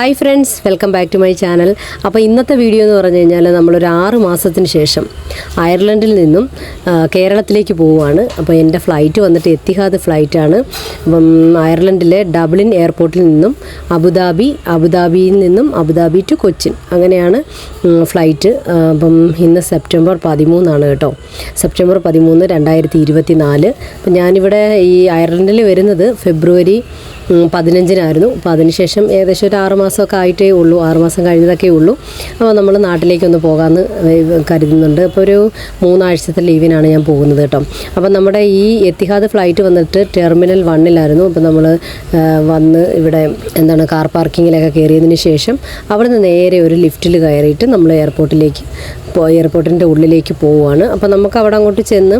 Hi friends welcome back to my channel. അപ്പോൾ ഇന്നത്തെ video എന്ന് പറഞ്ഞു കഴിഞ്ഞാൽ നമ്മളൊരു ആറ് മാസത്തിന് ശേഷം അയർലൻഡിൽ നിന്നും കേരളത്തിലേക്ക് പോവുകയാണ്. അപ്പോൾ എന്റെ ഫ്ലൈറ്റ് വന്നിട്ട് എത്തിഹാദ് ഫ്ലൈറ്റാണ്. അപ്പം അയർലൻഡിലെ ഡബ്ലിൻ എയർപോർട്ടിൽ നിന്നും അബുദാബി അബുദാബിയിൽ നിന്നും അബുദാബി ടു കൊച്ചിൻ. അങ്ങനെയാണ് ഫ്ലൈറ്റ് അപ്പം ഇന്ന് സെപ്റ്റംബർ പതിമൂന്നാണ് കേട്ടോ. സെപ്റ്റംബർ പതിമൂന്ന് രണ്ടായിരത്തി ഇരുപത്തി നാല് അപ്പം ഞാനിവിടെ ഈ അയർലൻഡിൽ വരുന്നത് ഫെബ്രുവരി പതിനഞ്ചിനായിരുന്നു. അപ്പോൾ അതിനുശേഷം ഏകദേശം ഒരു ആറ് മാസമൊക്കെ ആയിട്ടേ ഉള്ളൂ ആറ് മാസം കഴിഞ്ഞതൊക്കെ ഉള്ളൂ. അപ്പോൾ നമ്മൾ നാട്ടിലേക്കൊന്ന് പോകാമെന്ന് കരുതുന്നുണ്ട്. അപ്പോൾ ഒരു മൂന്നാഴ്ചത്തെ ലീവിനാണ് ഞാൻ പോകുന്നത് കേട്ടോ. അപ്പോൾ നമ്മുടെ ഈ എത്തിഹാദ് ഫ്ലൈറ്റ് വന്നിട്ട് ടെർമിനൽ വണ്ണിലായിരുന്നു അപ്പോൾ നമ്മൾ വന്ന് ഇവിടെ എന്താണ് കാർ പാർക്കിങ്ങിലൊക്കെ കയറിയതിന് ശേഷം അവിടുന്ന് നേരെ ഒരു ലിഫ്റ്റിൽ കയറിയിട്ട് നമ്മൾ എയർപോർട്ടിലേക്ക് എയർപോർട്ടിന്റെ ഉള്ളിലേക്ക് പോവുകയാണ്. അപ്പോൾ നമുക്ക് അവിടെ അങ്ങോട്ട് ചെന്ന്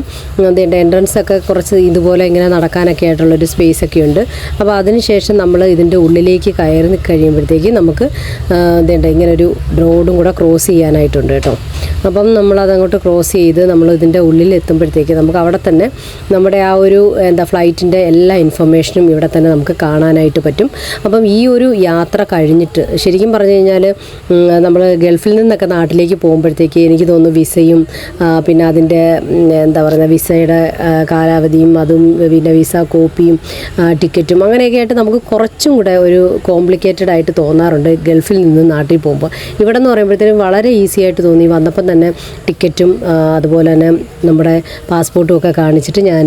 അതിന്റെ എൻട്രൻസ് ഒക്കെ കുറച്ച് ഇതുപോലെ ഇങ്ങനെ നടക്കാനൊക്കെ ആയിട്ടുള്ളൊരു സ്പേസ് ഒക്കെ ഉണ്ട്. അപ്പോൾ അതിനുശേഷം നമ്മൾ ഇതിന്റെ ഉള്ളിലേക്ക് കയറി കഴിയുമ്പോഴത്തേക്ക് നമുക്ക് ഇതേണ്ട ഇങ്ങനെ ഒരു റോഡും കൂടെ ക്രോസ് ചെയ്യാനായിട്ടുണ്ട് കേട്ടോ. അപ്പം നമ്മൾ അതങ്ങോട്ട് ക്രോസ് ചെയ്ത് നമ്മൾ ഇതിന്റെ ഉള്ളിൽ എത്തുമ്പോഴത്തേക്ക് നമുക്ക് അവിടെ തന്നെ നമ്മുടെ ആ ഒരു എന്താ ഫ്ലൈറ്റിന്റെ എല്ലാ ഇൻഫർമേഷനും ഇവിടെ തന്നെ നമുക്ക് കാണാനായിട്ട് പറ്റും. അപ്പം ഈ ഒരു യാത്ര കഴിഞ്ഞിട്ട് ശരിക്കും പറഞ്ഞു കഴിഞ്ഞാൽ നമ്മൾ ഗൾഫിൽ നിന്നൊക്കെ നാട്ടിലേക്ക് പോകുമ്പോഴത്തേക്ക് എനിക്ക് തോന്നുന്നു വിസയും പിന്നെ അതിന്റെ എന്താ പറയുക വിസയുടെ കാലാവധിയും അതും പിന്നെ വിസ കോപ്പിയും ടിക്കറ്റും അങ്ങനെയൊക്കെ ആയിട്ട് നമുക്ക് കുറച്ചും കൂടെ ഒരു കോംപ്ലിക്കേറ്റഡ് ആയിട്ട് തോന്നാറുണ്ട് ഗൾഫിൽ നിന്ന് നാട്ടിൽ പോകുമ്പോൾ. ഇവിടെ എന്ന് പറയുമ്പോഴത്തേനും വളരെ ഈസി ആയിട്ട് തോന്നി. വന്നപ്പം തന്നെ ടിക്കറ്റും അതുപോലെ തന്നെ നമ്മുടെ പാസ്പോർട്ടും ഒക്കെ കാണിച്ചിട്ട് ഞാൻ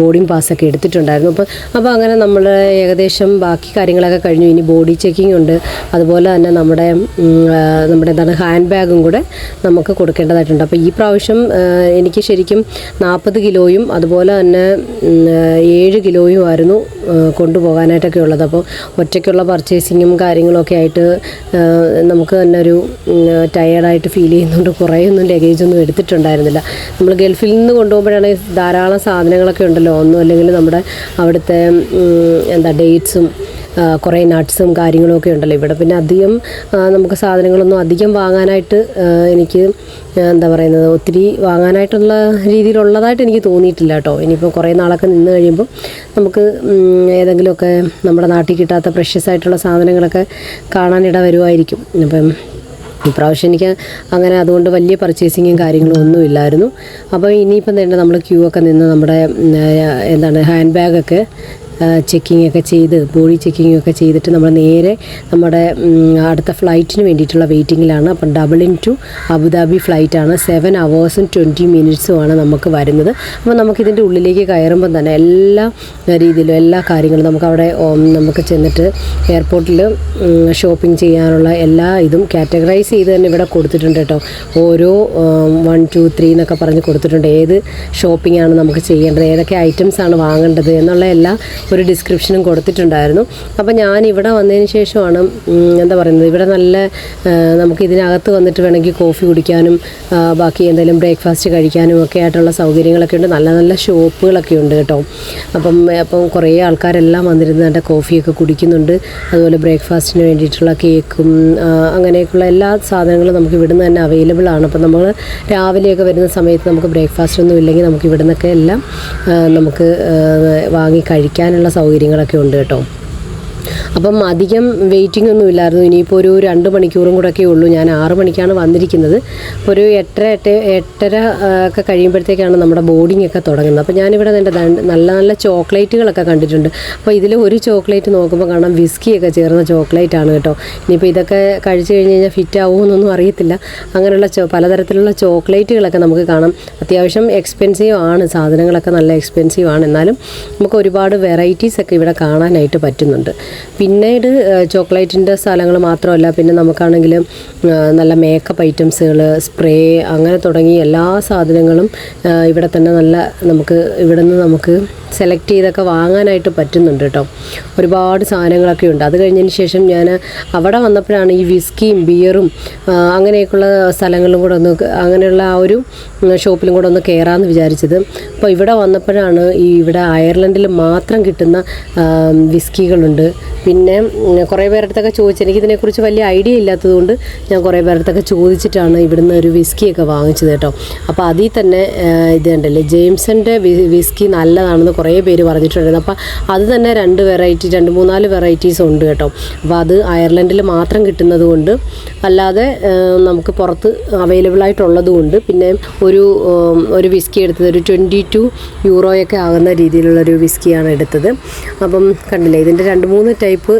ബോർഡിംഗ് പാസ്സൊക്കെ എടുത്തിട്ടുണ്ടായിരുന്നു. അപ്പോൾ അപ്പോൾ അങ്ങനെ നമ്മൾ ഏകദേശം ബാക്കി കാര്യങ്ങളൊക്കെ കഴിഞ്ഞു. ഇനി ബോഡി ചെക്കിംഗ് ഉണ്ട്. അതുപോലെ തന്നെ നമ്മുടെ നമ്മുടെ എന്താണ് ഹാൻഡ് ബാഗും കൂടെ നമുക്ക് കൊടുക്കേണ്ടതായിട്ടുണ്ട്. അപ്പോൾ ഈ പ്രാവശ്യം എനിക്ക് ശരിക്കും നാൽപ്പത് കിലോയും അതുപോലെ തന്നെ ഏഴ് കിലോയും ആയിരുന്നു കൊണ്ടുപോകാനായിട്ടൊക്കെ ഉള്ളത്. അപ്പോൾ ഒറ്റയ്ക്കുള്ള പർച്ചേസിങ്ങും കാര്യങ്ങളൊക്കെ ആയിട്ട് നമുക്ക് തന്നെ ഒരു ടയേർഡായിട്ട് ഫീൽ ചെയ്യുന്നുണ്ട്. കുറേയൊന്നും ലഗേജ് ഒന്നും എടുത്തിട്ടുണ്ടായിരുന്നില്ല. നമ്മൾ ഗൾഫിൽ നിന്ന് കൊണ്ടുപോകുമ്പോഴാണ് ധാരാളം സാധനങ്ങളൊക്കെ ഉണ്ടല്ലോ. ഒന്നും അല്ലെങ്കിൽ നമ്മുടെ അവിടുത്തെ എന്താ ഡേറ്റ്സും കുറേ നട്ട്സും കാര്യങ്ങളുമൊക്കെ ഉണ്ടല്ലോ ഇവിടെ. പിന്നെ അധികം നമുക്ക് സാധനങ്ങളൊന്നും അധികം വാങ്ങാനായിട്ട് എനിക്ക് എന്താ പറയുന്നത് ഒത്തിരി വാങ്ങാനായിട്ടുള്ള രീതിയിലുള്ളതായിട്ട് എനിക്ക് തോന്നിയിട്ടില്ല കേട്ടോ. ഇനിയിപ്പോൾ കുറേ നാളൊക്കെ നിന്ന് കഴിയുമ്പോൾ നമുക്ക് ഏതെങ്കിലുമൊക്കെ നമ്മുടെ നാട്ടിൽ കിട്ടാത്ത പ്രഷ്യസ് ആയിട്ടുള്ള സാധനങ്ങളൊക്കെ കാണാനിട വരുമായിരിക്കും അപ്പം ഇപ്രാവശ്യം എനിക്ക് അങ്ങനെ അതുകൊണ്ട് വലിയ പർച്ചേസിങ്ങും കാര്യങ്ങളും ഒന്നും ഇല്ലായിരുന്നു. അപ്പോൾ ഇനിയിപ്പം തന്നെ നമ്മൾ ക്യൂ ഒക്കെ നിന്ന് നമ്മുടെ എന്താണ് ഹാൻഡ് ബാഗൊക്കെ ചെക്കിംഗ് ഒക്കെ ചെയ്ത് ബോഡി ചെക്കിംഗ് ഒക്കെ ചെയ്തിട്ട് നമ്മൾ നേരെ നമ്മുടെ അടുത്ത ഫ്ലൈറ്റിന് വേണ്ടിയിട്ടുള്ള വെയിറ്റിങ്ങിലാണ് അപ്പം ഡബിൾ ഇൻ ടു അബുദാബി ഫ്ലൈറ്റാണ് സെവൻ അവേഴ്സും ട്വന്റി മിനിറ്റ്സുമാണ് നമുക്ക് വരുന്നത്. അപ്പോൾ നമുക്കിതിന്റെ ഉള്ളിലേക്ക് കയറുമ്പം തന്നെ എല്ലാ രീതിയിലും എല്ലാ കാര്യങ്ങളും നമുക്കവിടെ നമുക്ക് ചെന്നിട്ട് എയർപോർട്ടിൽ ഷോപ്പിംഗ് ചെയ്യാനുള്ള എല്ലാ ഇതും കാറ്റഗറൈസ് ചെയ്ത് തന്നെ ഇവിടെ കൊടുത്തിട്ടുണ്ട് കേട്ടോ. ഓരോ വൺ ടു ത്രീ എന്നൊക്കെ പറഞ്ഞ് കൊടുത്തിട്ടുണ്ട്. ഏത് ഷോപ്പിംഗ് ആണ് നമുക്ക് ചെയ്യേണ്ടത്? ഏതൊക്കെ ഐറ്റംസ് ആണ് വാങ്ങേണ്ടത്? എന്നുള്ള എല്ലാ ഒരു ഡിസ്ക്രിപ്ഷനും കൊടുത്തിട്ടുണ്ടായിരുന്നു. അപ്പോൾ ഞാൻ ഇവിടെ വന്നതിന് ശേഷമാണ് എന്താ പറയുന്നത് ഇവിടെ നല്ല നമുക്ക് ഇതിനകത്ത് വന്നിട്ട് വേണമെങ്കിൽ കോഫി കുടിക്കാനും ബാക്കി എന്തെങ്കിലും ബ്രേക്ക്ഫാസ്റ്റ് കഴിക്കാനും ഒക്കെ ആയിട്ടുള്ള സൗകര്യങ്ങളൊക്കെ ഉണ്ട്. നല്ല നല്ല ഷോപ്പുകളൊക്കെ ഉണ്ട് കേട്ടോ. അപ്പം അപ്പം കുറേ ആൾക്കാരെല്ലാം വന്നിരുന്ന് എന്റെ കോഫിയൊക്കെ കുടിക്കുന്നുണ്ട്. അതുപോലെ ബ്രേക്ക്ഫാസ്റ്റിന് വേണ്ടിയിട്ടുള്ള കേക്കും അങ്ങനെയൊക്കെയുള്ള എല്ലാ സാധനങ്ങളും നമുക്ക് ഇവിടുന്ന് തന്നെ അവൈലബിൾ ആണ്. അപ്പം നമ്മൾ രാവിലെയൊക്കെ വരുന്ന സമയത്ത് നമുക്ക് ബ്രേക്ക്ഫാസ്റ്റ് ഒന്നും ഇല്ലെങ്കിൽ നമുക്ക് ഇവിടുന്നൊക്കെ എല്ലാം നമുക്ക് വാങ്ങി കഴിക്കാനുള്ള സൗകര്യങ്ങളൊക്കെ ഉണ്ട് കേട്ടോ. അപ്പം അധികം വെയിറ്റിംഗ് ഒന്നും ഇല്ലായിരുന്നു. ഇനിയിപ്പോൾ ഒരു രണ്ട് മണിക്കൂറും കൂടെ ഒക്കെ ഉള്ളൂ. ഞാൻ ആറ് മണിക്കാണ് വന്നിരിക്കുന്നത്. അപ്പോൾ ഒരു എട്ടര എട്ട് എട്ടര ഒക്കെ കഴിയുമ്പോഴത്തേക്കാണ് നമ്മുടെ ബോർഡിംഗ് ഒക്കെ തുടങ്ങുന്നത്. അപ്പോൾ ഞാനിവിടെ എന്റെ നല്ല നല്ല ചോക്ലേറ്റുകളൊക്കെ കണ്ടിട്ടുണ്ട്. അപ്പോൾ ഇതിൽ ഒരു ചോക്ലേറ്റ് നോക്കുമ്പോൾ കാണാം വിസ്കിയൊക്കെ ചേർന്ന ചോക്ലേറ്റ് ആണ് കേട്ടോ. ഇനിയിപ്പോൾ ഇതൊക്കെ കഴിച്ചു കഴിഞ്ഞ് കഴിഞ്ഞാൽ ഫിറ്റ് ആവുമെന്നൊന്നും അറിയത്തില്ല. അങ്ങനെയുള്ള പലതരത്തിലുള്ള ചോക്ലേറ്റുകളൊക്കെ നമുക്ക് കാണാം. അത്യാവശ്യം എക്സ്പെൻസീവ് ആണ്. സാധനങ്ങളൊക്കെ നല്ല എക്സ്പെൻസീവ് ആണ്. എന്നാലും നമുക്ക് ഒരുപാട് വെറൈറ്റീസ് ഒക്കെ ഇവിടെ കാണാനായിട്ട് പറ്റുന്നുണ്ട്. പിന്നീട് ചോക്ലേറ്റിന്റെ സ്ഥലങ്ങൾ മാത്രമല്ല പിന്നെ നമുക്കാണെങ്കിൽ നല്ല മേക്കപ്പ് ഐറ്റംസുകൾ സ്പ്രേ അങ്ങനെ തുടങ്ങി എല്ലാ സാധനങ്ങളും ഇവിടെ തന്നെ നല്ല നമുക്ക് ഇവിടെ നിന്ന് നമുക്ക് സെലക്ട് ചെയ്തൊക്കെ വാങ്ങാനായിട്ട് പറ്റുന്നുണ്ട് കേട്ടോ. ഒരുപാട് സാധനങ്ങളൊക്കെ ഉണ്ട്. അത് കഴിഞ്ഞതിന് ശേഷം ഞാൻ അവിടെ വന്നപ്പോഴാണ് ഈ വിസ്കിയും ബിയറും അങ്ങനെയൊക്കെയുള്ള സ്ഥലങ്ങളിലും കൂടെ ഒന്ന് അങ്ങനെയുള്ള ആ ഒരു ഷോപ്പിലും കൂടെ ഒന്ന് കയറാമെന്ന് വിചാരിച്ചത്. അപ്പോൾ ഇവിടെ വന്നപ്പോഴാണ് ഈ ഇവിടെ അയർലൻഡിൽ മാത്രം കിട്ടുന്ന വിസ്കികളുണ്ട് പിന്നെ കുറേ പേരടുത്തൊക്കെ ചോദിച്ചു എനിക്കിതിനെക്കുറിച്ച് വലിയ ഐഡിയ ഇല്ലാത്തതുകൊണ്ട് ഞാൻ കുറേ പേരടുത്തൊക്കെ ചോദിച്ചിട്ടാണ് ഇവിടുന്ന് ഒരു വിസ്കിയൊക്കെ വാങ്ങിച്ചത് കേട്ടോ. അപ്പോൾ അതിൽ തന്നെ ഇതുണ്ടല്ലേ ജെയിംസന്റെ വിസ്കി നല്ലതാണെന്ന് കുറേ പേര് പറഞ്ഞിട്ടുണ്ടായിരുന്നു. അപ്പോൾ അത് തന്നെ രണ്ട് വെറൈറ്റി രണ്ട് മൂന്നാൽ വെറൈറ്റീസ് ഉണ്ട് കേട്ടോ. അപ്പോൾ അത് അയർലൻഡിൽ മാത്രം കിട്ടുന്നത് കൊണ്ട് അല്ലാതെ നമുക്ക് പുറത്ത് അവൈലബിൾ ആയിട്ടുള്ളത് കൊണ്ട് പിന്നെ ഒരു ഒരു വിസ്കി എടുത്തത് ഒരു ട്വന്റി ടു യൂറോയൊക്കെ ആകുന്ന രീതിയിലുള്ള ഒരു വിസ്കിയാണ് എടുത്തത്. അപ്പം കണ്ടില്ലേ ഇതിന്റെ രണ്ട് മൂന്ന് ടൈപ്പ്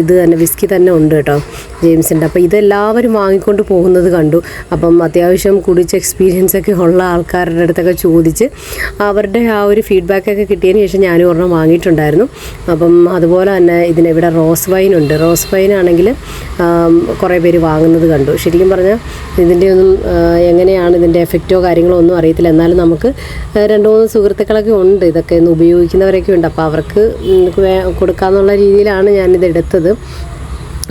ഇത് തന്നെ വിസ്കി തന്നെ ഉണ്ട് കേട്ടോ ജെയിംസിന്റെ അപ്പോൾ ഇതെല്ലാവരും വാങ്ങിക്കൊണ്ട് പോകുന്നത് കണ്ടു. അപ്പം അത്യാവശ്യം കുടിച്ച് എക്സ്പീരിയൻസ് ഒക്കെ ഉള്ള ആൾക്കാരുടെ അടുത്തൊക്കെ ചോദിച്ച് അവരുടെ ആ ഒരു ഫീഡ്ബാക്കൊക്കെ കിട്ടിയതിന് ശേഷം ഞാനും ഒരെണ്ണം വാങ്ങിയിട്ടുണ്ടായിരുന്നു. അപ്പം അതുപോലെ തന്നെ ഇതിന് ഇവിടെ റോസ് വൈൻ ഉണ്ട്. റോസ് വൈൻ ആണെങ്കിൽ കുറേ പേര് വാങ്ങുന്നത് കണ്ടു. ശരിക്കും പറഞ്ഞാൽ ഇതിന്റെ ഒന്നും എങ്ങനെയാണ് ഇതിന്റെ എഫക്റ്റോ കാര്യങ്ങളോ ഒന്നും അറിയത്തില്ല. എന്നാലും നമുക്ക് രണ്ട് മൂന്ന് സുഹൃത്തുക്കളൊക്കെ ഉണ്ട്. ഇതൊക്കെ ഒന്ന് ഉപയോഗിക്കുന്നവരൊക്കെ ഉണ്ട്. അപ്പോൾ അവർക്ക് കൊടുക്കാമെന്നുള്ള രീതിയിലാണ് ഞാനിത് എടുത്തത്.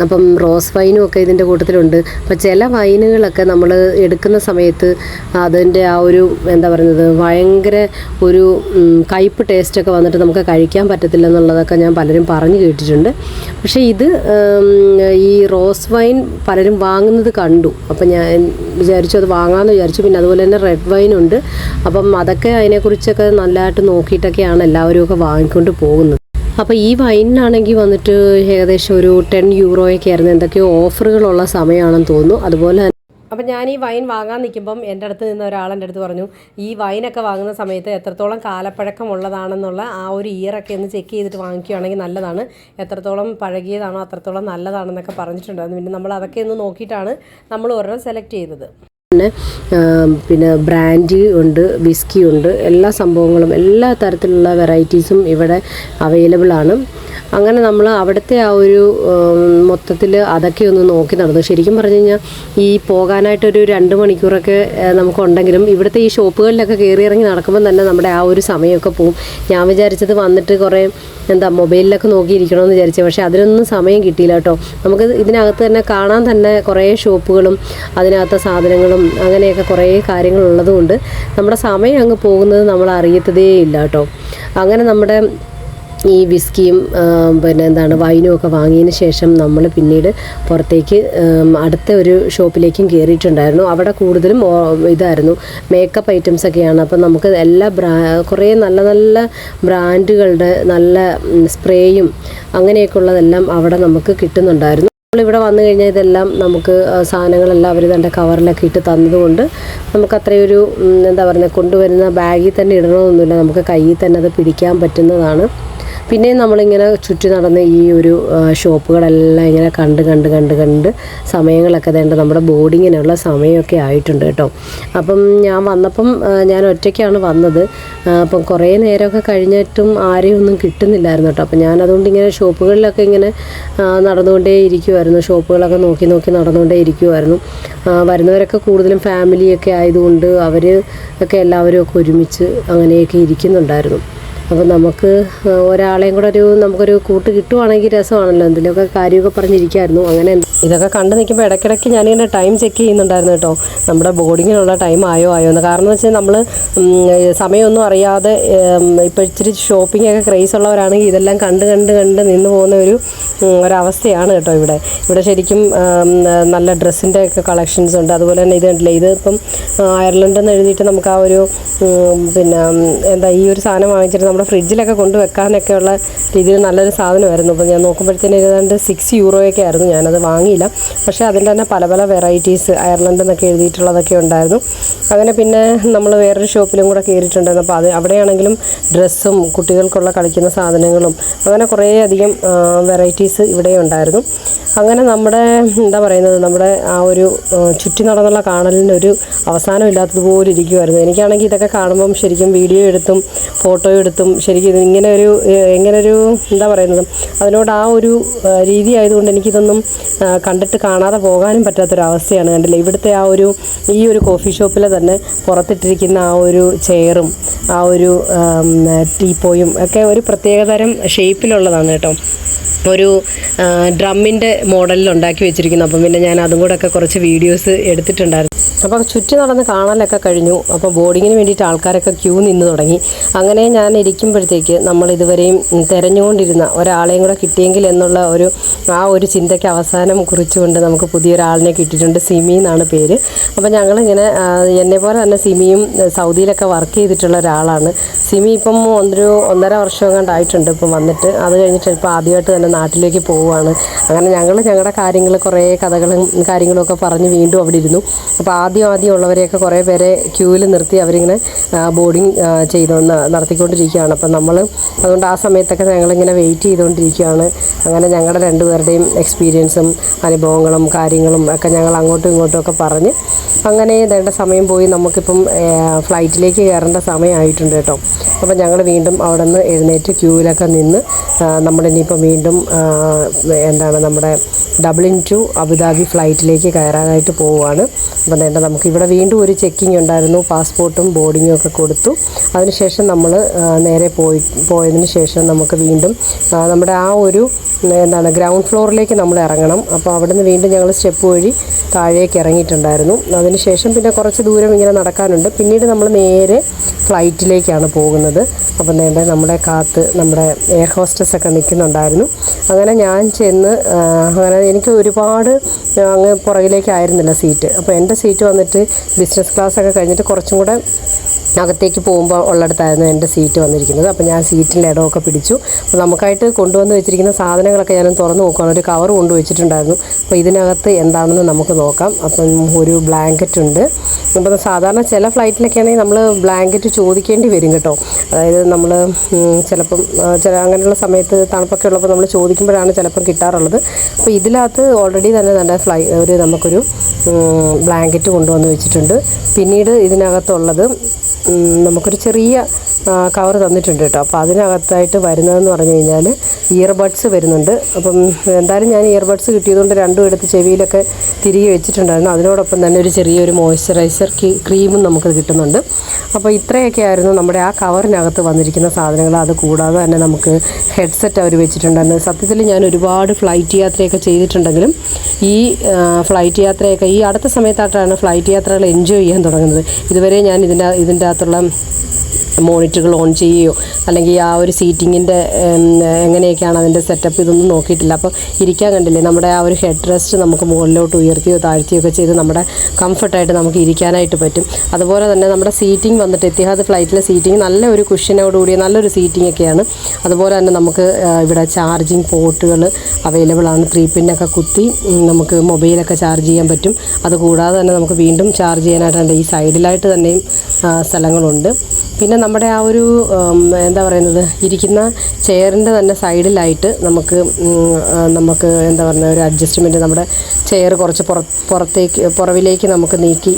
അപ്പം റോസ് വൈനും ഒക്കെ ഇതിന്റെ കൂട്ടത്തിലുണ്ട്. അപ്പോൾ ചില വൈനുകളൊക്കെ നമ്മൾ എടുക്കുന്ന സമയത്ത് അതിന്റെ ആ ഒരു എന്താ പറയുന്നത് ഭയങ്കര ഒരു കയ്പ് ടേസ്റ്റൊക്കെ വന്നിട്ട് നമുക്ക് കഴിക്കാൻ പറ്റത്തില്ല എന്നുള്ളതൊക്കെ ഞാൻ പലരും പറഞ്ഞു കേട്ടിട്ടുണ്ട്. പക്ഷേ ഇത് ഈ റോസ് വൈൻ പലരും വാങ്ങുന്നത് കണ്ടു. അപ്പം ഞാൻ വിചാരിച്ചു അത് വാങ്ങാമെന്ന് വിചാരിച്ചു. പിന്നെ അതുപോലെ തന്നെ റെഡ് വൈനുണ്ട് അപ്പം അതൊക്കെ അതിനെക്കുറിച്ചൊക്കെ നല്ലതായിട്ട് നോക്കിയിട്ടൊക്കെയാണ് എല്ലാവരും ഒക്കെ വാങ്ങിക്കൊണ്ട് പോകുന്നത്. അപ്പോൾ ഈ വൈനിനാണെങ്കിൽ വന്നിട്ട് ഏകദേശം ഒരു ടെൻ യൂറോയൊക്കെ ആയിരുന്നു. എന്തൊക്കെയോ ഓഫറുകളുള്ള സമയമാണെന്ന് തോന്നുന്നു. അതുപോലെ തന്നെ അപ്പം ഞാൻ ഈ വൈൻ വാങ്ങാൻ നിൽക്കുമ്പം എന്റെ അടുത്ത് നിന്ന് ഒരാൾ എന്റെ അടുത്ത് പറഞ്ഞു ഈ വൈനൊക്കെ വാങ്ങുന്ന സമയത്ത് എത്രത്തോളം കാലപ്പഴക്കം ഉള്ളതാണെന്നുള്ള ആ ഒരു ഇയറൊക്കെ ഒന്ന് ചെക്ക് ചെയ്തിട്ട് വാങ്ങിക്കുകയാണെങ്കിൽ നല്ലതാണ്. എത്രത്തോളം പഴകിയതാണോ അത്രത്തോളം നല്ലതാണെന്നൊക്കെ പറഞ്ഞിട്ടുണ്ടായിരുന്നു. പിന്നെ നമ്മൾ അതൊക്കെ ഒന്ന് നോക്കിയിട്ടാണ് നമ്മൾ ഒരെണ്ണം സെലക്ട് ചെയ്തത്. പിന്നെ പിന്നെ ബ്രാൻഡി ഉണ്ട് വിസ്കി ഉണ്ട് എല്ലാ സംഭവങ്ങളും എല്ലാ തരത്തിലുള്ള വെറൈറ്റീസും ഇവിടെ അവൈലബിൾ ആണ്. അങ്ങനെ നമ്മൾ അവിടുത്തെ ആ ഒരു മൊത്തത്തിൽ അതൊക്കെ ഒന്ന് നോക്കി നടന്നു. ശരിക്കും പറഞ്ഞു കഴിഞ്ഞാൽ ഈ പോകാനായിട്ടൊരു രണ്ട് മണിക്കൂറൊക്കെ നമുക്കുണ്ടെങ്കിലും ഇവിടുത്തെ ഈ ഷോപ്പുകളിലൊക്കെ കയറി ഇറങ്ങി നടക്കുമ്പോൾ തന്നെ നമ്മുടെ ആ ഒരു സമയമൊക്കെ പോവും. ഞാൻ വിചാരിച്ചത് വന്നിട്ട് കുറേ എന്താ മൊബൈലിലൊക്കെ നോക്കിയിരിക്കണമെന്ന് വിചാരിച്ചു. പക്ഷേ അതിനൊന്നും സമയം കിട്ടിയില്ല കേട്ടോ. നമുക്ക് ഇതിനകത്ത് തന്നെ കാണാൻ തന്നെ കുറേ ഷോപ്പുകളും അതിനകത്തെ സാധനങ്ങളും അങ്ങനെയൊക്കെ കുറേ കാര്യങ്ങൾ ഉള്ളതുകൊണ്ട് നമ്മുടെ സമയം അങ്ങ് പോകുന്നത് നമ്മൾ അറിയത്തതേ ഇല്ല കേട്ടോ. അങ്ങനെ നമ്മുടെ ഈ വിസ്കിയും പിന്നെ എന്താണ് വൈനും ഒക്കെ വാങ്ങിയതിന് ശേഷം നമ്മൾ പിന്നീട് പുറത്തേക്ക് അടുത്ത ഒരു ഷോപ്പിലേക്കും കയറിയിട്ടുണ്ടായിരുന്നു. അവിടെ കൂടുതലും ഇതായിരുന്നു മേക്കപ്പ് ഐറ്റംസ് ഒക്കെയാണ്. അപ്പം നമുക്ക് എല്ലാ ബ്രാ കുറേ നല്ല നല്ല ബ്രാൻഡുകളുടെ നല്ല സ്പ്രേയും അങ്ങനെയൊക്കെ ഉള്ളതെല്ലാം അവിടെ നമുക്ക് കിട്ടുന്നുണ്ടായിരുന്നു. നമ്മളിവിടെ വന്നു കഴിഞ്ഞാൽ ഇതെല്ലാം നമുക്ക് സാധനങ്ങളെല്ലാം അവർ തന്റെ കവറിലൊക്കെ ഇട്ട് തന്നതുകൊണ്ട് നമുക്ക് അത്രയൊരു എന്താ പറയുക കൊണ്ടുവരുന്ന ബാഗിൽ തന്നെ ഇടണമെന്നൊന്നുമില്ല. നമുക്ക് കയ്യിൽ തന്നെ അത് പിടിക്കാൻ പറ്റുന്നതാണ്. പിന്നെ നമ്മളിങ്ങനെ ചുറ്റി നടന്ന് ഈ ഒരു ഷോപ്പുകളെല്ലാം ഇങ്ങനെ കണ്ട് കണ്ട് കണ്ട് കണ്ട് സമയങ്ങളൊക്കെ തേണ്ട നമ്മുടെ ബോർഡിങ്ങിനുള്ള സമയമൊക്കെ ആയിട്ടുണ്ട് കേട്ടോ. അപ്പം ഞാൻ വന്നപ്പം ഞാൻ ഒറ്റയ്ക്കാണ് വന്നത്. അപ്പം കുറേ നേരമൊക്കെ കഴിഞ്ഞിട്ടും ആരെയും ഒന്നും കിട്ടുന്നില്ലായിരുന്നു കേട്ടോ. അപ്പം ഞാൻ അതുകൊണ്ട് ഇങ്ങനെ ഷോപ്പുകളിലൊക്കെ ഇങ്ങനെ നടന്നുകൊണ്ടേ ഇരിക്കുമായിരുന്നു ഷോപ്പുകളൊക്കെ നോക്കി നോക്കി നടന്നുകൊണ്ടേ ഇരിക്കുമായിരുന്നു വരുന്നവരൊക്കെ കൂടുതലും ഫാമിലിയൊക്കെ ആയതുകൊണ്ട് അവർ ഒക്കെ എല്ലാവരും ഒക്കെ ഒരുമിച്ച് അങ്ങനെയൊക്കെ ഇരിക്കുന്നുണ്ടായിരുന്നു. അപ്പം നമുക്ക് ഒരാളെയും കൂടെ ഒരു നമുക്കൊരു കൂട്ട് കിട്ടുവാണെങ്കിൽ രസമാണല്ലോ. എന്തെങ്കിലുമൊക്കെ കാര്യമൊക്കെ പറഞ്ഞിരിക്കുമായിരുന്നു അങ്ങനെ ഇതൊക്കെ കണ്ടു നിൽക്കുമ്പോൾ ഇടയ്ക്കിടയ്ക്ക് ഞാനിങ്ങനെ ടൈം ചെക്ക് ചെയ്യുന്നുണ്ടായിരുന്നു കേട്ടോ. നമ്മുടെ ബോർഡിങ്ങിനുള്ള ടൈം ആയോ ആയോ എന്ന്. കാരണം എന്ന് വെച്ചാൽ നമ്മൾ സമയമൊന്നും അറിയാതെ ഇപ്പോൾ ഇച്ചിരി ഷോപ്പിംഗ് ഒക്കെ ക്രേസ് ഉള്ളവരാണെങ്കിൽ ഇതെല്ലാം കണ്ട് കണ്ട് കണ്ട് നിന്ന് പോകുന്ന ഒരു ഒരവസ്ഥയാണ് കേട്ടോ ഇവിടെ. ഇവിടെ ശരിക്കും നല്ല ഡ്രസ്സിന്റെ ഒക്കെ കളക്ഷൻസ് ഉണ്ട്. അതുപോലെ തന്നെ ഇത് കണ്ടില്ലേ ഇത് ഇപ്പം അയർലൻഡ് എഴുതിയിട്ട് നമുക്ക് ആ ഒരു പിന്നെ എന്താ ഈ ഒരു സാധനം വാങ്ങിച്ചിട്ട് നമ്മുടെ ഫ്രിഡ്ജിലൊക്കെ കൊണ്ട് വെക്കാനൊക്കെ ഉള്ള രീതിയിൽ നല്ലൊരു സാധനമായിരുന്നു. അപ്പോൾ ഞാൻ നോക്കുമ്പോഴത്തേന് ഏതാണ്ട് സിക്സ് യൂറോയൊക്കെ ആയിരുന്നു. ഞാനത് വാങ്ങിയില്ല. പക്ഷേ അതിന്റെ തന്നെ പല പല വെറൈറ്റീസ് അയർലൻഡ് എന്നൊക്കെ എഴുതിയിട്ടുള്ളതൊക്കെ ഉണ്ടായിരുന്നു. അങ്ങനെ പിന്നെ നമ്മൾ വേറൊരു ഷോപ്പിലും കൂടെ കയറിയിട്ടുണ്ടായിരുന്നു. അപ്പോൾ അത് അവിടെയാണെങ്കിലും ഡ്രസ്സും കുട്ടികൾക്കുള്ള കളിക്കുന്ന സാധനങ്ങളും അങ്ങനെ കുറേയധികം വെറൈറ്റീസ് ഇവിടെ ഉണ്ടായിരുന്നു. അങ്ങനെ നമ്മുടെ എന്താ പറയുന്നത് നമ്മുടെ ആ ഒരു ചുറ്റി നടന്നുള്ള കാണലിന് ഒരു അവസാനമില്ലാത്തതുപോലെ ഇരിക്കുമായിരുന്നു എനിക്കാണെങ്കിൽ ഇതൊക്കെ കാണുമ്പം ശരിക്കും വീഡിയോ എടുത്തും ഫോട്ടോ എടുത്തും ശരിക്കും ഇത് ഇങ്ങനെ ഒരു ഇങ്ങനെ ഒരു എന്താ പറയുന്നത്? അതിനോട് ആ ഒരു രീതി ആയതുകൊണ്ട് എനിക്കിതൊന്നും കണ്ടിട്ട് കാണാതെ പോകാനും പറ്റാത്തൊരവസ്ഥയാണ് കണ്ടില്ല? ഇവിടുത്തെ ആ ഒരു ഈ ഒരു കോഫി ഷോപ്പിലെ തന്നെ പുറത്തിട്ടിരിക്കുന്ന ആ ഒരു ചെയറും ആ ഒരു ടീപ്പോയും ഒക്കെ ഒരു പ്രത്യേകതരം ഷേപ്പിലുള്ളതാണ് കേട്ടോ. ഒരു ഡ്രമ്മിന്റെ മോഡലിൽ ഉണ്ടാക്കി വെച്ചിരിക്കുന്നു. അപ്പം പിന്നെ ഞാൻ അതും കൂടെ ഒക്കെ കുറച്ച് വീഡിയോസ് എടുത്തിട്ടുണ്ടായിരുന്നു. അപ്പോൾ ചുറ്റി നടന്ന് കാണലൊക്കെ കഴിഞ്ഞു. അപ്പോൾ ബോർഡിങ്ങിന് വേണ്ടിയിട്ട് ആൾക്കാരൊക്കെ ക്യൂ നിന്ന് തുടങ്ങി. അങ്ങനെ ഞാൻ ഇരിക്കുമ്പോഴത്തേക്ക് നമ്മൾ ഇതുവരെയും തിരഞ്ഞുകൊണ്ടിരുന്ന ഒരാളെയും കൂടെ കിട്ടിയെങ്കിൽ എന്നുള്ള ഒരു ആ ഒരു ചിന്തയ്ക്ക് അവസാനം കുറിച്ചുകൊണ്ട് നമുക്ക് പുതിയൊരാളിനെ കിട്ടിയിട്ടുണ്ട് സിമി എന്നാണ് പേര്. അപ്പോൾ ഞങ്ങളിങ്ങനെ ആ, എന്നെ പോലെ തന്നെ സിമിയും സൗദിയിലൊക്കെ വർക്ക് ചെയ്തിട്ടുള്ള ഒരാളാണ്. സിമി ഇപ്പം ഒന്നൊരു ഒന്നര വർഷം കണ്ടായിട്ടുണ്ട് ഇപ്പം വന്നിട്ട്. അത് കഴിഞ്ഞിട്ട് ഇപ്പോൾ ആദ്യമായിട്ട് തന്നെ നാട്ടിലേക്ക് പോവുകയാണ്. അങ്ങനെ ഞങ്ങൾ ഞങ്ങളുടെ കാര്യങ്ങൾ കുറേ കഥകളും കാര്യങ്ങളും ഒക്കെ പറഞ്ഞ് വീണ്ടും അവിടെ ഇരുന്നു. അപ്പോൾ ആദ്യം ആദ്യം ഉള്ളവരെയൊക്കെ കുറേ പേരെ ക്യൂവിൽ നിർത്തി അവരിങ്ങനെ ബോർഡിങ് ചെയ്തുകൊണ്ട് നടത്തിക്കൊണ്ടിരിക്കുകയാണ്. അപ്പം നമ്മൾ അതുകൊണ്ട് ആ സമയത്തൊക്കെ ഞങ്ങളിങ്ങനെ വെയിറ്റ് ചെയ്തുകൊണ്ടിരിക്കുകയാണ് അങ്ങനെ ഞങ്ങളുടെ രണ്ടുപേരുടെയും എക്സ്പീരിയൻസും അനുഭവങ്ങളും കാര്യങ്ങളും ഒക്കെ ഞങ്ങൾ അങ്ങോട്ടും ഇങ്ങോട്ടും ഒക്കെ പറഞ്ഞ് അങ്ങനെ വേണ്ട സമയം പോയി. നമുക്കിപ്പം ഫ്ലൈറ്റിലേക്ക് കയറേണ്ട സമയമായിട്ടുണ്ട് കേട്ടോ. അപ്പം ഞങ്ങൾ വീണ്ടും അവിടെ നിന്ന് എഴുന്നേറ്റ് ക്യൂവിലൊക്കെ നിന്ന് നമ്മുടെ ഇനിയിപ്പം വീണ്ടും എന്താണ് നമ്മുടെ ഡബ്ലിൻ ടു അബുദാബി ഫ്ലൈറ്റിലേക്ക് കയറാനായിട്ട് പോവുകയാണ്. അപ്പം വേണ്ട നമുക്ക് ഇവിടെ വീണ്ടും ഒരു ചെക്കിംഗ് ഉണ്ടായിരുന്നു. പാസ്പോർട്ടും ബോർഡിങ്ങും ഒക്കെ കൊടുത്തു. അതിനുശേഷം നമ്മൾ നേരെ പോയി പോയതിന് ശേഷം നമുക്ക് വീണ്ടും നമ്മുടെ ആ ഒരു എന്താണ് ഗ്രൗണ്ട് ഫ്ലോറിലേക്ക് നമ്മൾ ഇറങ്ങണം. അപ്പോൾ അവിടുന്ന് വീണ്ടും ഞങ്ങൾ സ്റ്റെപ്പ് വഴി താഴേക്ക് ഇറങ്ങിയിട്ടുണ്ടായിരുന്നു. അതിനുശേഷം പിന്നെ കുറച്ച് ദൂരം ഇങ്ങനെ നടക്കാനുണ്ട്. പിന്നീട് നമ്മൾ നേരെ ഫ്ലൈറ്റിലേക്കാണ് പോകുന്നത്. അപ്പം നേരെ നമ്മുടെ കാത്ത് നമ്മുടെ എയർ ഹോസ്റ്റസ് ഒക്കെ നിൽക്കുന്നുണ്ടായിരുന്നു. അങ്ങനെ ഞാൻ ചെന്ന് അങ്ങനെ എനിക്ക് ഒരുപാട് അങ്ങ് പുറകിലേക്കായിരുന്നില്ല സീറ്റ് അപ്പോൾ എന്റെ സീറ്റ് വന്നിട്ട് ബിസിനസ് ക്ലാസ് ഒക്കെ കഴിഞ്ഞിട്ട് കുറച്ചും കൂടെ അകത്തേക്ക് പോകുമ്പോൾ ഉള്ളിടത്തായിരുന്നു എന്റെ സീറ്റ് വന്നിരിക്കുന്നത്. അപ്പോൾ ഞാൻ സീറ്റിന്റെ ഇടമൊക്കെ പിടിച്ചു. അപ്പോൾ നമുക്കായിട്ട് കൊണ്ടുവന്ന് വെച്ചിരിക്കുന്ന സാധനങ്ങളൊക്കെ ഞാൻ തുറന്ന് നോക്കുകയാണ് ഒരു കവർ കൊണ്ടുവച്ചിട്ടുണ്ടായിരുന്നു. അപ്പോൾ ഇതിനകത്ത് എന്താണെന്ന് നമുക്ക് നോക്കാം. അപ്പം ഒരു ബ്ലാങ്കറ്റ് ഉണ്ട്. ഇപ്പം സാധാരണ ചില ഫ്ലൈറ്റിലൊക്കെ ആണെങ്കിൽ നമ്മൾ ബ്ലാങ്കറ്റ് ചോദിക്കേണ്ടി വരും കേട്ടോ. അതായത് നമ്മൾ ചിലപ്പം ചില അങ്ങനെയുള്ള സമയത്ത് തണുപ്പൊക്കെ ഉള്ളപ്പോൾ നമ്മൾ ചോദിക്കുമ്പോഴാണ് ചിലപ്പം കിട്ടാറുള്ളത്. അപ്പോൾ ഇതിനകത്ത് ഓൾറെഡി തന്നെ നല്ല ഫ്ലൈ ഒരു നമുക്കൊരു ബ്ലാങ്കറ്റ് കൊണ്ടുവന്ന് വെച്ചിട്ടുണ്ട്. പിന്നീട് ഇതിനകത്തുള്ളത് നമുക്കൊരു ചെറിയ കവർ തന്നിട്ടുണ്ട് കേട്ടോ. അപ്പോൾ അതിനകത്തായിട്ട് വരുന്നതെന്ന് പറഞ്ഞു കഴിഞ്ഞാൽ ഇയർബഡ്സ് വരുന്നുണ്ട്. അപ്പം എന്തായാലും ഞാൻ ഇയർബഡ്സ് കിട്ടിയതുകൊണ്ട് രണ്ടും എടുത്ത് ചെവിയിലൊക്കെ തിരികെ വെച്ചിട്ടുണ്ടായിരുന്നു. അതിനോടൊപ്പം തന്നെ ഒരു ചെറിയൊരു മോയ്സ്ചറൈസർ ക്രീമും നമുക്ക് കിട്ടുന്നുണ്ട്. അപ്പോൾ ഇത്രയൊക്കെ ആയിരുന്നു നമ്മുടെ ആ കവറിനകത്ത് വന്നിരിക്കുന്ന സാധനങ്ങൾ. അത് കൂടാതെ തന്നെ നമുക്ക് ഹെഡ്സെറ്റ് അവർ വെച്ചിട്ടുണ്ടായിരുന്നു. സത്യത്തിൽ ഞാൻ ഒരുപാട് ഫ്ലൈറ്റ് യാത്രയൊക്കെ ചെയ്തിട്ടുണ്ടെങ്കിലും ഈ ഫ്ലൈറ്റ് യാത്രയൊക്കെ ഈ അടുത്ത സമയത്തായിട്ടാണ് ഫ്ലൈറ്റ് യാത്രകൾ എൻജോയ് ചെയ്യാൻ തുടങ്ങുന്നത്. ഇതുവരെ ഞാൻ ഇതിന്റെ ഇതിന്റെ അകത്തുള്ള മോണിറ്ററുകൾ ഓൺ ചെയ്യുകയോ അല്ലെങ്കിൽ ആ ഒരു സീറ്റിങ്ങിന്റെ എങ്ങനെയൊക്കെയാണ് അതിന്റെ സെറ്റപ്പ് ഇതൊന്നും നോക്കിയിട്ടില്ല. അപ്പോൾ ഇരിക്കാൻ കണ്ടില്ലേ നമ്മുടെ ആ ഒരു ഹെഡ് റെസ്റ്റ് നമുക്ക് മുകളിലോട്ട് ഉയർത്തിയോ താഴ്ത്തിയോ ഒക്കെ ചെയ്ത് നമ്മുടെ കംഫർട്ടായിട്ട് നമുക്ക് ഇരിക്കാനായിട്ട് പറ്റും. അതുപോലെ തന്നെ നമ്മുടെ സീറ്റിംഗ് വന്നിട്ട് എത്തിഹാദ് ഫ്ലൈറ്റിലെ സീറ്റിംഗ് നല്ല ഒരു കുഷ്യനോട് കൂടിയ നല്ലൊരു സീറ്റിംഗ് ഒക്കെയാണ്. അതുപോലെ തന്നെ നമുക്ക് ഇവിടെ ചാർജിങ് പോർട്ടുകൾ അവൈലബിൾ ആണ്. ത്രീ പിന്നൊക്കെ കുത്തി നമുക്ക് മൊബൈലൊക്കെ ചാർജ് ചെയ്യാൻ പറ്റും. അതുകൂടാതെ തന്നെ നമുക്ക് വീണ്ടും ചാർജ് ചെയ്യാനായിട്ടുണ്ട് ഈ സൈഡിലായിട്ട് തന്നെയും സ്ഥലങ്ങളുണ്ട്. പിന്നെ നമ്മുടെ ആ ഒരു എന്താ പറയുന്നത് ഇരിക്കുന്ന ചെയറിന്റെ തന്നെ സൈഡിലായിട്ട് നമുക്ക് നമുക്ക് എന്താ പറയുക ഒരു അഡ്ജസ്റ്റ്മെന്റ് നമ്മുടെ ചെയർ കുറച്ച് പുറ പുറത്തേക്ക് പുറവിലേക്ക് നമുക്ക് നീക്കി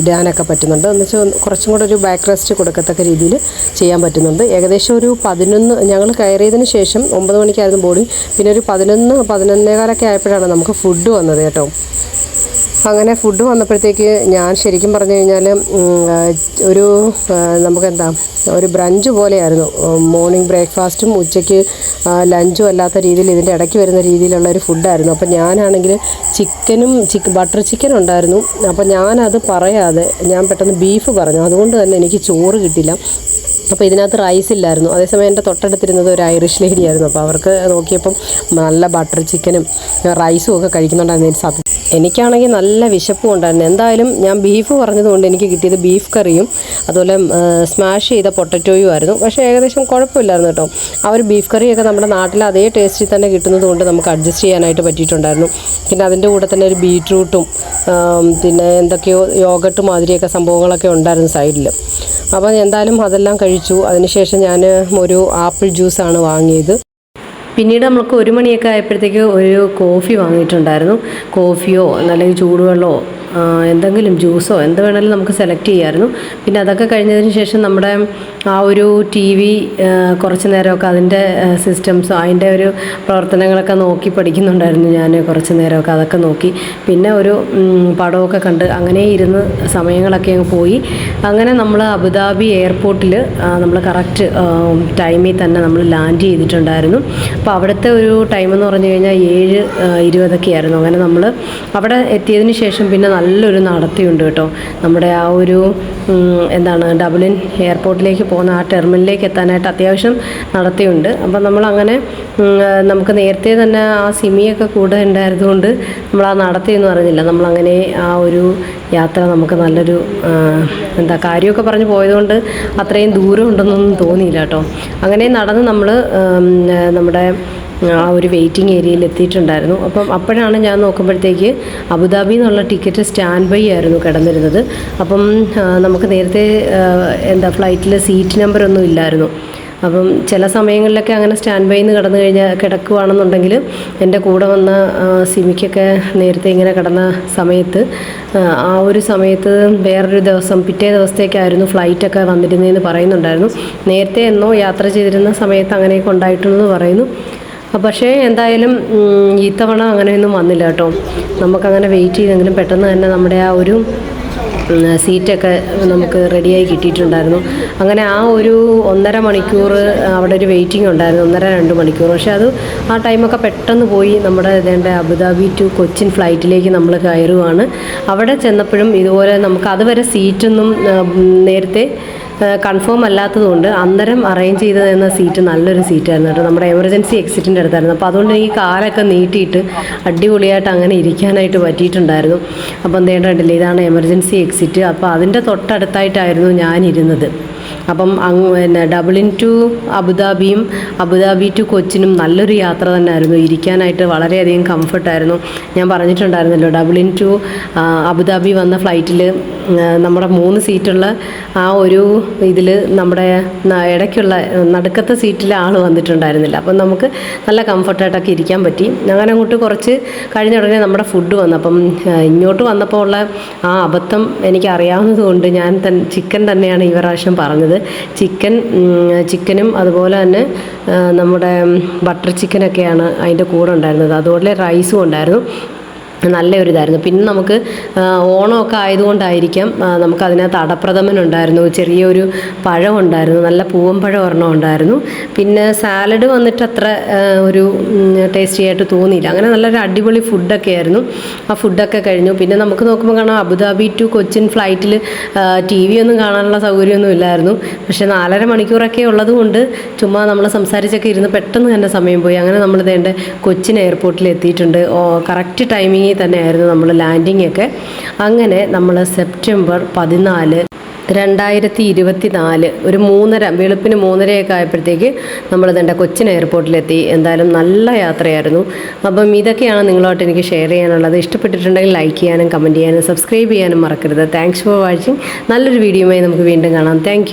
ഇടാനൊക്കെ പറ്റുന്നുണ്ട്. എന്ന് വെച്ചാൽ കുറച്ചും കൂടെ ഒരു ബാക്ക് റെസ്റ്റ് കൊടുക്കത്തക്ക രീതിയിൽ ചെയ്യാൻ പറ്റുന്നുണ്ട്. ഏകദേശം ഒരു പതിനൊന്ന് ഞങ്ങൾ കയറിയതിന് ശേഷം ഒമ്പത് മണിക്കായിരുന്നു ബോർഡിങ് പിന്നെ ഒരു പതിനൊന്ന് പതിനൊന്നേകാലൊക്കെ ആയപ്പോഴാണ് നമുക്ക് ഫുഡ് വന്നത് കേട്ടോ. അങ്ങനെ ഫുഡ് വന്നപ്പോഴത്തേക്ക് ഞാൻ ശരിക്കും പറഞ്ഞു കഴിഞ്ഞാൽ ഒരു നമുക്കെന്താ ഒരു ബ്രഞ്ച് പോലെയായിരുന്നു. മോർണിംഗ് ബ്രേക്ക്ഫാസ്റ്റും ഉച്ചയ്ക്ക് ലഞ്ചും അല്ലാത്ത രീതിയിൽ ഇതിന്റെ ഇടയ്ക്ക് വരുന്ന രീതിയിലുള്ള ഒരു ഫുഡായിരുന്നു അപ്പോൾ ഞാനാണെങ്കിൽ ചിക്കനും ചിക്ക് ബട്ടർ ചിക്കൻ ഉണ്ടായിരുന്നു. അപ്പോൾ ഞാനത് പറയാതെ ഞാൻ പെട്ടെന്ന് ബീഫ് പറഞ്ഞു. അതുകൊണ്ട് തന്നെ എനിക്ക് ചോറ് കിട്ടില്ല. അപ്പോൾ ഇതിനകത്ത് റൈസ് ഇല്ലായിരുന്നു. അതേസമയം എന്റെ തൊട്ടടുത്തിരുന്നത് ഒരു ഐറിഷ് ലേഡി ആയിരുന്നു. അപ്പോൾ അവർക്ക് നോക്കിയപ്പം നല്ല ബട്ടർ ചിക്കനും റൈസും ഒക്കെ കഴിക്കുന്നുണ്ടായിരുന്നു. സത്യം എനിക്കാണെങ്കിൽ നല്ല വിശപ്പും ഉണ്ടായിരുന്നു എന്തായാലും ഞാൻ ബീഫ് പറഞ്ഞതുകൊണ്ട് എനിക്ക് കിട്ടിയത് ബീഫ് കറിയും അതുപോലെ സ്മാഷ് ചെയ്ത പൊട്ടറ്റോയും ആയിരുന്നു. പക്ഷേ ഏകദേശം കുഴപ്പമില്ലായിരുന്നു കേട്ടോ. ആ ഒരു ബീഫ് കറിയൊക്കെ നമ്മുടെ നാട്ടിൽ അതേ ടേസ്റ്റിൽ തന്നെ കിട്ടുന്നതുകൊണ്ട് നമുക്ക് അഡ്ജസ്റ്റ് ചെയ്യാനായിട്ട് പറ്റിയിട്ടുണ്ടായിരുന്നു. പിന്നെ അതിന്റെ കൂടെ തന്നെ ഒരു ബീറ്റ്റൂട്ടും പിന്നെ എന്തൊക്കെയോ യോഗട്ട് മാതിരിയൊക്കെ സംഭവങ്ങളൊക്കെ ഉണ്ടായിരുന്നു സൈഡിൽ അപ്പോൾ എന്തായാലും അതെല്ലാം കഴിച്ചു. അതിനുശേഷം ഞാൻ ഒരു ആപ്പിൾ ജ്യൂസാണ് വാങ്ങിയത്. പിന്നീട് നമ്മൾക്ക് ഒരു മണിയൊക്കെ ആയപ്പോഴത്തേക്ക് ഒരു കോഫി വാങ്ങിയിട്ടുണ്ടായിരുന്നു. കോഫിയോ അല്ലെങ്കിൽ ചൂടുവെള്ളമോ എന്തെങ്കിലും ജ്യൂസോ എന്ത് വേണമെങ്കിലും നമുക്ക് സെലക്ട് ചെയ്യാമായിരുന്നു പിന്നെ അതൊക്കെ കഴിഞ്ഞതിന് ശേഷം നമ്മുടെ ആ ഒരു ടി വി കുറച്ച് നേരമൊക്കെ അതിന്റെ സിസ്റ്റംസോ അതിന്റെ ഒരു പ്രവർത്തനങ്ങളൊക്കെ നോക്കി പഠിക്കുന്നുണ്ടായിരുന്നു ഞാൻ കുറച്ച് നേരമൊക്കെ അതൊക്കെ നോക്കി. പിന്നെ ഒരു പടമൊക്കെ കണ്ട് അങ്ങനെ ഇരുന്ന് സമയങ്ങളൊക്കെ അങ്ങ് പോയി. അങ്ങനെ നമ്മൾ അബുദാബി എയർപോർട്ടിൽ നമ്മൾ കറക്റ്റ് ടൈമിൽ തന്നെ നമ്മൾ ലാൻഡ് ചെയ്തിട്ടുണ്ടായിരുന്നു. അപ്പോൾ അവിടുത്തെ ഒരു ടൈം എന്ന് പറഞ്ഞു കഴിഞ്ഞാൽ ഏഴ് ഇരുപതൊക്കെ ആയിരുന്നു അങ്ങനെ നമ്മൾ അവിടെ എത്തിയതിന് ശേഷം പിന്നെ നല്ലൊരു നടത്തിയുണ്ട് കേട്ടോ. നമ്മുടെ ആ ഒരു എന്താണ് ഡബിളിൻ എയർപോർട്ടിലേക്ക് പോകുന്ന ആ ടെർമിനലിലേക്ക് എത്താനായിട്ട് അത്യാവശ്യം നടത്തിയുണ്ട്. അപ്പം നമ്മളങ്ങനെ നമുക്ക് നേരത്തെ തന്നെ ആ സിമിയൊക്കെ കൂടെ ഉണ്ടായിരുന്നുകൊണ്ട് നമ്മൾ ആ നടത്തിയെന്ന് പറഞ്ഞില്ല. നമ്മളങ്ങനെ ആ ഒരു യാത്ര നമുക്ക് നല്ലൊരു എന്താ കാര്യമൊക്കെ പറഞ്ഞ് പോയതുകൊണ്ട് അത്രയും ദൂരം ഉണ്ടെന്നൊന്നും തോന്നിയില്ല കേട്ടോ. അങ്ങനെ നടന്ന് നമ്മൾ നമ്മുടെ ആ ഒരു വെയിറ്റിംഗ് ഏരിയയിൽ എത്തിയിട്ടുണ്ടായിരുന്നു. അപ്പം അപ്പോഴാണ് ഞാൻ നോക്കുമ്പോഴത്തേക്ക് അബുദാബി എന്നുള്ള ടിക്കറ്റ് സ്റ്റാൻഡ് ബൈ ആയിരുന്നു കിടന്നിരുന്നത്. അപ്പം നമുക്ക് നേരത്തെ എന്താ ഫ്ലൈറ്റിൽ സീറ്റ് നമ്പർ ഒന്നും ഇല്ലായിരുന്നു. അപ്പം ചില സമയങ്ങളിലൊക്കെ അങ്ങനെ സ്റ്റാൻഡ് ബൈ നിന്ന് കിടന്നു കഴിഞ്ഞാൽ കിടക്കുവാണെന്നുണ്ടെങ്കിൽ എന്റെ കൂടെ വന്ന സിമിക്കൊക്കെ നേരത്തെ ഇങ്ങനെ കിടന്ന സമയത്ത് ആ, ഒരു സമയത്ത് വേറൊരു ദിവസം പിറ്റേ ദിവസത്തേക്കായിരുന്നു ഫ്ലൈറ്റൊക്കെ വന്നിരുന്നതെന്ന് പറയുന്നുണ്ടായിരുന്നു. നേരത്തെ എന്നോ യാത്ര ചെയ്തിരുന്ന സമയത്ത് അങ്ങനെയൊക്കെ ഉണ്ടായിട്ടുണ്ടെന്ന് പറയുന്നു. പക്ഷേ എന്തായാലും ഇത്തവണ അങ്ങനെയൊന്നും വന്നില്ല കേട്ടോ. നമുക്കങ്ങനെ വെയിറ്റ് ചെയ്തെങ്കിലും പെട്ടെന്ന് തന്നെ നമ്മുടെ ആ ഒരു സീറ്റൊക്കെ നമുക്ക് റെഡിയായി കിട്ടിയിട്ടുണ്ടായിരുന്നു. അങ്ങനെ ആ ഒരു ഒന്നര മണിക്കൂർ അവിടെ ഒരു വെയിറ്റിംഗ് ഉണ്ടായിരുന്നു ഒന്നര രണ്ട് മണിക്കൂർ. പക്ഷേ അത് ആ ടൈമൊക്കെ പെട്ടെന്ന് പോയി നമ്മുടെ ഇതേണ്ട അബുദാബി ടു കൊച്ചിൻ ഫ്ലൈറ്റിലേക്ക് നമ്മൾ കയറുവാണ്. അവിടെ ചെന്നപ്പോഴും ഇതുപോലെ നമുക്ക് അതുവരെ സീറ്റൊന്നും നേരത്തെ കൺഫേം അല്ലാത്തതുകൊണ്ട് അന്നേരം അറേഞ്ച് ചെയ്ത് സീറ്റ് നല്ലൊരു സീറ്റായിരുന്നു കേട്ടോ. നമ്മുടെ എമർജൻസി എക്സിറ്റിന്റെ അടുത്തായിരുന്നു. അപ്പോൾ അതുകൊണ്ട് എനിക്ക് കാലൊക്കെ നീട്ടിയിട്ട് അടിപൊളിയായിട്ട് അങ്ങനെ ഇരിക്കാനായിട്ട് പറ്റിയിട്ടുണ്ടായിരുന്നു. അപ്പം എന്തേണ്ടല്ലേ ഇതാണ് എമർജൻസി എക്സിറ്റ് അപ്പോൾ അതിന്റെ തൊട്ടടുത്തായിട്ടായിരുന്നു ഞാൻ ഇരുന്നത് അപ്പം അങ്ങ് പിന്നെ ഡബിളിൻ ടു അബുദാബിയും അബുദാബി ടു കൊച്ചിനും നല്ലൊരു യാത്ര തന്നെയായിരുന്നു. ഇരിക്കാനായിട്ട് വളരെയധികം കംഫർട്ടായിരുന്നു ഞാൻ പറഞ്ഞിട്ടുണ്ടായിരുന്നല്ലോ ഡബ്ലിൻ ടു അബുദാബി വന്ന ഫ്ലൈറ്റിൽ നമ്മുടെ മൂന്ന് സീറ്റുള്ള ആ ഒരു ഇതിൽ നമ്മുടെ ഇടയ്ക്കുള്ള നടുക്കത്തെ സീറ്റിൽ ആൾ വന്നിട്ടുണ്ടായിരുന്നില്ല. അപ്പം നമുക്ക് നല്ല കംഫർട്ടായിട്ടൊക്കെ ഇരിക്കാൻ പറ്റി. അങ്ങനെ അങ്ങോട്ട് കുറച്ച് കഴിഞ്ഞ ഉടനെ നമ്മുടെ ഫുഡ് വന്നു. അപ്പം ഇങ്ങോട്ട് വന്നപ്പോൾ ഉള്ള ആ അബദ്ധം എനിക്ക് അറിയാവുന്നത് കൊണ്ട് ഞാൻ തൻ ചിക്കൻ തന്നെയാണ് ഈ പ്രാവശ്യം പറഞ്ഞത്. ചിക്കൻ ചിക്കനും അതുപോലെ തന്നെ നമ്മുടെ ബട്ടർ ചിക്കനൊക്കെയാണ് അതിന്റെ കൂടെ ഉണ്ടായിരുന്നത്. അതുപോലെ റൈസും ഉണ്ടായിരുന്നു. നല്ല ഒരു ഇതായിരുന്നു പിന്നെ നമുക്ക് ഓണമൊക്കെ ആയതുകൊണ്ടായിരിക്കാം നമുക്ക് അതിനകത്ത് അടപ്രഥമൻ ഉണ്ടായിരുന്നു. ചെറിയൊരു പഴം ഉണ്ടായിരുന്നു നല്ല പൂവമ്പഴം ഒരെണ്ണം ഉണ്ടായിരുന്നു. പിന്നെ സാലഡ് വന്നിട്ട് അത്ര ഒരു ടേസ്റ്റി ആയിട്ട് തോന്നിയില്ല. അങ്ങനെ നല്ലൊരു അടിപൊളി ഫുഡൊക്കെ ആയിരുന്നു. ആ ഫുഡൊക്കെ കഴിഞ്ഞു. പിന്നെ നമുക്ക് നോക്കുമ്പോൾ കാണാം അബുദാബി ടു കൊച്ചിൻ ഫ്ലൈറ്റിൽ ടി വി ഒന്നും കാണാനുള്ള സൗകര്യമൊന്നും ഇല്ലായിരുന്നു. പക്ഷേ നാലര മണിക്കൂറൊക്കെ ഉള്ളത് കൊണ്ട് ചുമ്മാ നമ്മൾ സംസാരിച്ചൊക്കെ ഇരുന്ന് പെട്ടെന്ന് തന്നെ സമയം പോയി. അങ്ങനെ നമ്മൾ ഇതേണ്ട കൊച്ചിൻ എയർപോർട്ടിൽ എത്തിയിട്ടുണ്ട് കറക്റ്റ് ടൈമിങ്ങിൽ തന്നെയായിരുന്നു നമ്മൾ ലാൻഡിങ് ഒക്കെ. അങ്ങനെ നമ്മൾ സെപ്റ്റംബർ പതിനാല് രണ്ടായിരത്തി ഇരുപത്തി നാല് ഒരു മൂന്നര വെളുപ്പിന് മൂന്നരയൊക്കെ ആയപ്പോഴത്തേക്ക് നമ്മൾ ഇതെന്റെ കൊച്ചിൻ എയർപോർട്ടിലെത്തി എന്തായാലും നല്ല യാത്രയായിരുന്നു. അപ്പം ഇതൊക്കെയാണ് നിങ്ങളോട്ട് എനിക്ക് ഷെയർ ചെയ്യാനുള്ളത്. ഇഷ്ടപ്പെട്ടിട്ടുണ്ടെങ്കിൽ ലൈക്ക് ചെയ്യാനും കമന്റ് ചെയ്യാനും സബ്സ്ക്രൈബ് ചെയ്യാനും മറക്കരുത്. താങ്ക്സ് ഫോർ വാച്ചിങ് നല്ലൊരു വീഡിയോയുമായി നമുക്ക് വീണ്ടും കാണാം. താങ്ക്